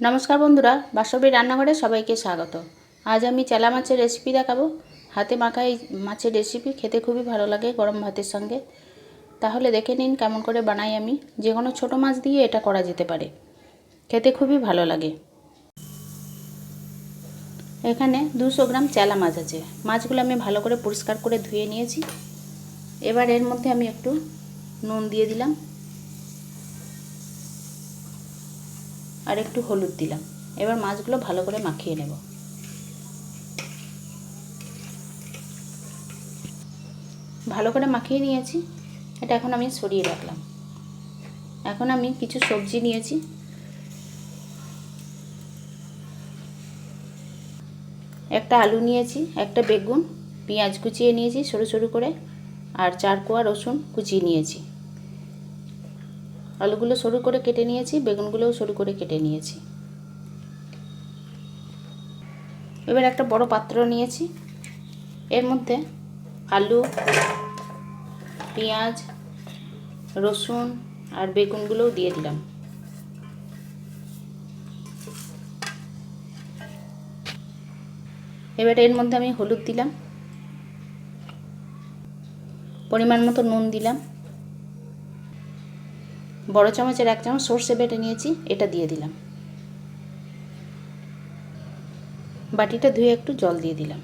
নমস্কার বন্ধুরা, বাসবী রান্নাঘরে সবাইকে স্বাগত। আজ আমি চেলা মাছের রেসিপি দেখাবো। হাতে মাখা এই মাছের রেসিপি খেতে খুবই ভালো লাগে গরম ভাতের সঙ্গে। তাহলে দেখে নিন কেমন করে বানাই আমি। যে কোনো ছোটো মাছ দিয়ে এটা করা যেতে পারে। খেতে খুবই ভালো লাগে। এখানে দুশো গ্রাম চেলা মাছ আছে। মাছগুলো আমি ভালো করে পরিষ্কার করে ধুয়ে নিয়েছি। এবার এর মধ্যে আমি একটু নুন দিয়ে দিলাম। আর একটু হলুদ দিলাম। এবার মাছগুলো ভালো করে মাখিয়ে নেব। ভালো করে মাখিয়ে নিয়েছি। এটা এখন আমি সরিয়ে রাখলাম। এখন আমি কিছু সবজি নিয়েছি। একটা আলু নিয়েছি, একটা বেগুন, পেঁয়াজ কুচিয়ে নিয়েছি সরু সরু করে, আর চার কোয়া রসুন কুচিয়ে নিয়েছি। আলুগুলো সরু করে কেটে নিয়েছি, বেগুনগুলোও সরু করে কেটে নিয়েছি। এবার একটা বড় পাত্র নিয়েছি। এর মধ্যে আলু, পেঁয়াজ, রসুন আর বেগুনগুলোও দিয়ে দিলাম। এবার এর মধ্যে আমি হলুদ দিলাম। পরিমাণ মতো নুন দিলাম। বড় চামচের এক চামচ সর্ষে বেটে নিয়েছি, এটা দিয়ে দিলাম। বাটিটা ধুয়ে একটু জল দিয়ে দিলাম।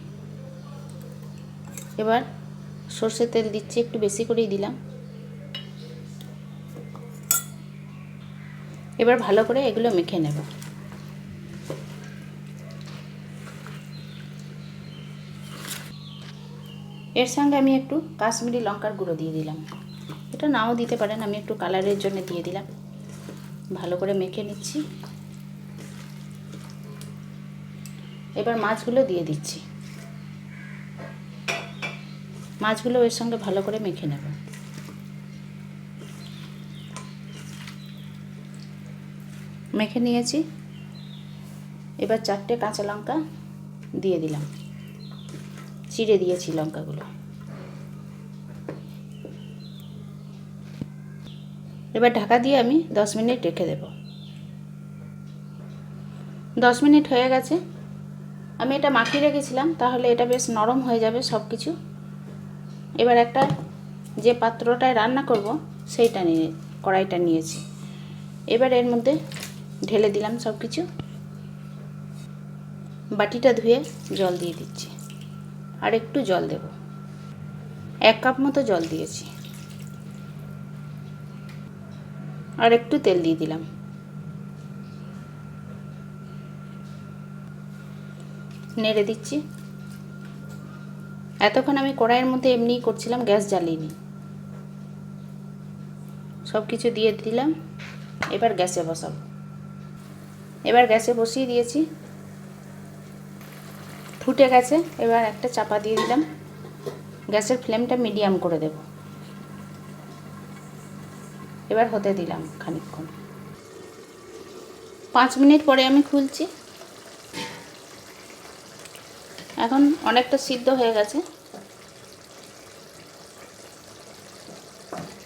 এবার সর্ষের তেল দিচ্ছি, একটু বেশি করেই দিলাম। এবার ভালো করে এগুলো মেখে নেব। এর সঙ্গে আমি একটু কাশ্মীরি লঙ্কার গুঁড়ো দিয়ে দিলাম। এটা নাও দিতে পারেন, আমি একটু কালারের জন্য দিয়ে দিলাম। ভালো করে মেখে নিচ্ছি। এবার মাছগুলো দিয়ে দিচ্ছি। মাছগুলো এর সঙ্গে ভালো করে মেখে নেব। মেখে নিয়েছি। এবার চারটে কাঁচা লঙ্কা দিয়ে দিলাম। চিড়ে দিয়েছি লঙ্কাগুলো। এবার ঢাকা দিয়ে আমি দশ মিনিট রেখে দেব। দশ মিনিট হয়ে গেছে। আমি এটা মাখিয়ে রেখেছিলাম, তাহলে এটা বেশ নরম হয়ে যাবে সব কিছু এবার একটা যে পাত্রটায় রান্না করব, সেইটা নিয়ে, কড়াইটা নিয়েছি। এবার এর মধ্যে ঢেলে দিলাম সব কিছু বাটিটা ধুয়ে জল দিয়ে দিচ্ছি। আর একটু জল দেব। এক কাপ মতো জল দিয়েছি। আর একটু তেল দিয়ে দিলাম। নেড়ে দিচ্ছি। এতক্ষণ আমি কড়াইয়ের মধ্যে এমনিই করছিলাম, গ্যাস জ্বালিয়ে সব কিছু দিয়ে দিলাম, এবার গ্যাসে বসাবো। এবার গ্যাসে বসিয়ে দিয়েছি। ফুটে গেছে, এবার একটা চাপা দিয়ে দিলাম। গ্যাসের ফ্লেমটা মিডিয়াম করে দেব। এবার হতে দিলাম খানিকক্ষণ। পাঁচ মিনিট পরে আমি খুলছি। এখন অনেকটা সিদ্ধ হয়ে গেছে।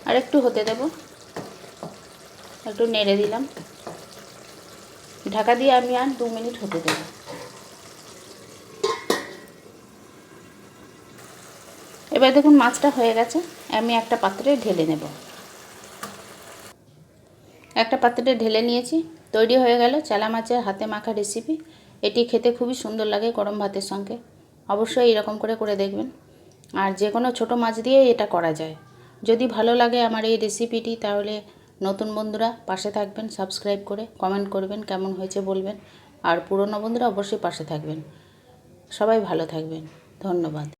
আর একটু হতে দেব। একটু নেড়ে দিলাম। ঢাকা দিয়ে আমি আর দু মিনিট হতে দেব। এবার দেখুন মাছটা হয়ে গেছে। আমি একটা পাত্রে ঢেলে নেব। একটা পাত্রে ঢেলে নিয়েছি, তৈরি হয়ে গেল চালা মাছের হাতে মাখা রেসিপি এটি খেতে খুবই সুন্দর লাগে গরম ভাতের সঙ্গে। অবশ্যই এরকম করে করে দেখবেন। আর যে কোনো ছোটো মাছ দিয়ে এটা করা যায়। যদি ভালো লাগে আমার এই রেসিপিটি তাহলে নতুন বন্ধুরা পাশে থাকবেন সাবস্ক্রাইব করে কমেন্ট করবেন, কেমন হয়েছে বলবেন। আর পুরনো বন্ধুরা অবশ্যই পাশে থাকবেন। সবাই ভালো থাকবেন। ধন্যবাদ।